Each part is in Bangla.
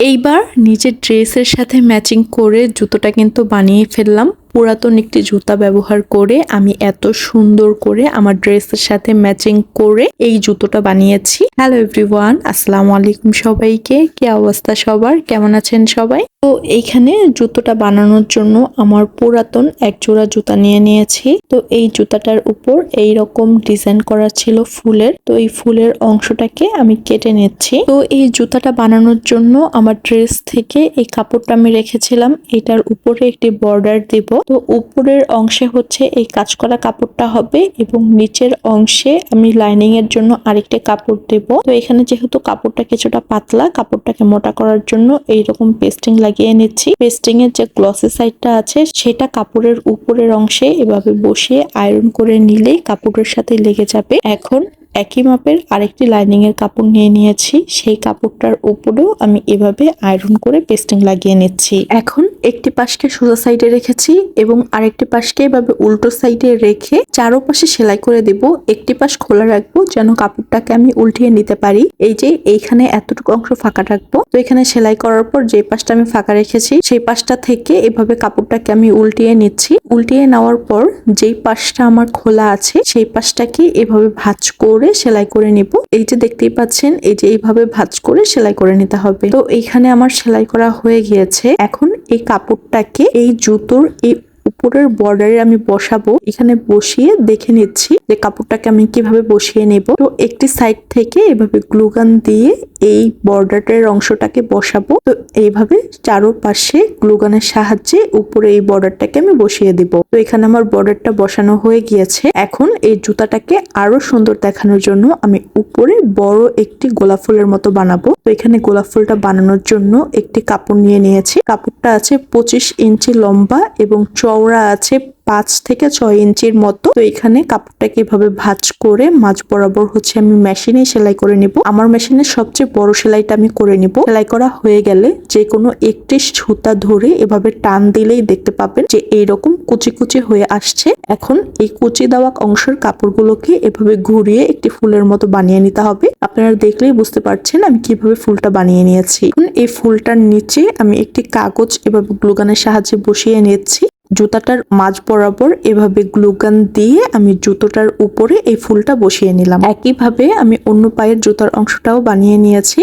এইবার নিজের ড্রেসের সাথে ম্যাচিং করে জুতোটা কিন্তু বানিয়ে ফেললাম। পুরাতন একটি জুতা ব্যবহার করে আমি এত সুন্দর করে আমার ড্রেসের সাথে ম্যাচিং করে এই জুতোটা বানিয়েছি। হ্যালো এভরিওয়ান আসসালামু আলাইকুম সবাইকে। কি অবস্থা সবার? কেমন আছেন সবাই? তো এইখানে জুতোটা বানানোর জন্য আমার পুরাতন এক জোড়া জুতা নিয়ে নিয়েছি। তো এই জুতাটার উপর এই রকম ডিজাইন করা ছিল ফুলের। তো এই ফুলের অংশটাকে আমি কেটে নিচ্ছি। তো এই জুতাটা বানানোর জন্য আমার ড্রেস থেকে এই কাপড়টা আমি রেখেছিলাম। এটার উপরে একটি বর্ডার দিব। তো উপরের অংশে হচ্ছে এই কাজ করা কাপড়টা হবে এবং নিচের অংশে আমি লাইনিং এর জন্য আরেকটা কাপড় দেব। তো এখানে যেহেতু কাপড়টা কিছুটা পাতলা, কাপড়টাকে মোটা করার জন্য এইরকম পেস্টিং লাগিয়ে নিচ্ছি। পেস্টিং এর যে গ্লসি সাইডটা আছে, সেটা কাপড়ের উপরের অংশে এভাবে বসিয়ে আয়রন করে নিলেই কাপড়ের সাথে লেগে যাবে। এখন একই মাপের আরেকটি লাইনিং এর কাপড় নিয়ে নিয়েছি। সেই কাপড়টার উপরেও আমি এভাবে আয়রন করে পেস্টিং লাগিয়ে নিচ্ছি। এখন একটি পাশকে সোজা সাইডে রেখেছি এবং আরেকটি পাশকে এভাবে উল্টো সাইডে রেখে চারোপাশে সেলাই করে দেব। একটি পাশ খোলা রাখব যেন কাপড়টাকে আমি উল্টিয়ে নিতে পারি। এই যে এইখানে এতটুকু অংশ ফাঁকা রাখব। তো এখানে সেলাই করার পর যে পাশটা আমি ফাঁকা রেখেছি, সেই পাশটা থেকে এভাবে কাপড়টাকে আমি উল্টিয়ে নিচ্ছি। উল্টিয়ে নেওয়ার পর যেই পাশটা আমার খোলা আছে, সেই পাশটাকে এভাবে ভাঁজ করে সেলাই করে নিব। এই যে দেখতেই পাচ্ছেন, এই যে এইভাবে ভাঁজ করে সেলাই করে নিতে হবে। তো এইখানে আমার সেলাই করা হয়ে গিয়েছে। এখন এই কাপড়টাকে এই জুতোর এই উপরের বর্ডারে আমি বসাবো। এখানে বসিয়ে দেখে নিচ্ছি যে কাপড়টাকে আমি কীভাবে বসিয়ে নেব। তো একটি সাইড থেকে এভাবে গ্লুগান দিয়ে এই বর্ডারের অংশটাকে বসাবো। তো এইভাবে চারোপাশে গ্লুগানের সাহায্যে উপরে এই বর্ডারটাকে আমি বসিয়ে দিব। তো এখানে আমার বর্ডারটা বসানো হয়ে গিয়েছে। এখন এই জুতাটাকে আরও সুন্দর দেখানোর জন্য আমি উপরে বড় একটি গোলাপ ফুলের মতো বানাবো। এখানে গোলাপ ফুলটা বানানোর জন্য একটি কাপড় নিয়ে নিয়েছি। কাপড়টা আছে পঁচিশ ইঞ্চি লম্বা এবং চওড়া আছে পাঁচ থেকে ছয় ইঞ্চির মতো। তো এখানে কাপড়টাকে এভাবে ভাজ করে মাঝ বরাবর হচ্ছে আমি মেশিনে সেলাই করে নিব। আমার মেশিনের সবচেয়ে বড় সেলাইটা আমি করে নিব। সেলাই করা হয়ে গেলে যে কোনো একটি সুতা ধরে এভাবে টান দিলেই দেখতে পাবেন যে এইরকম কুচি কুচি হয়ে আসছে। এখন এই কুচি দেওয়া অংশের কাপড়গুলোকে এভাবে ঘুরিয়ে একটি ফুলের মতো বানিয়ে নিতে হবে। আপনারা দেখলেই বুঝতে পারছেন আমি কীভাবে ফুলটা বানিয়ে নিয়েছি। এখন এই ফুলটার নিচে আমি একটি কাগজ এভাবে গ্লুগানের সাহায্যে বসিয়ে নিচ্ছি। জুতাটার মাঝ বরাবর এভাবে গ্লুগান দিয়ে আমি জুতোটার উপরে এই ফুলটা বসিয়ে নিলাম। একইভাবে আমি অন্য পায়ের জুতার অংশটাও বানিয়ে নিয়েছি।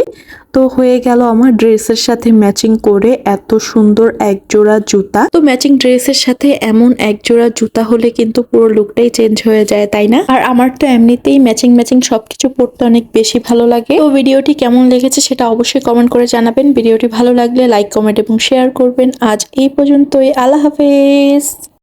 তো হয়ে গেল আমার ড্রেসের সাথে ম্যাচিং করে এত সুন্দর এক জোড়া জুতা। তো ম্যাচিং ড্রেসের সাথে এমন এক জোড়া জুতা হলে কিন্তু পুরো লুকটাই চেঞ্জ হয়ে যায়, তাই না? আর আমার তো এমনিতেই ম্যাচিং ম্যাচিং সবকিছু পড়তে অনেক বেশি ভালো লাগে। তো ভিডিওটি কেমন লেগেছে সেটা অবশ্যই কমেন্ট করে জানাবেন। ভিডিওটি ভালো লাগলে লাইক কমেন্ট এবং শেয়ার করবেন। আজ এই পর্যন্তই। আল্লাহ হাফেজ।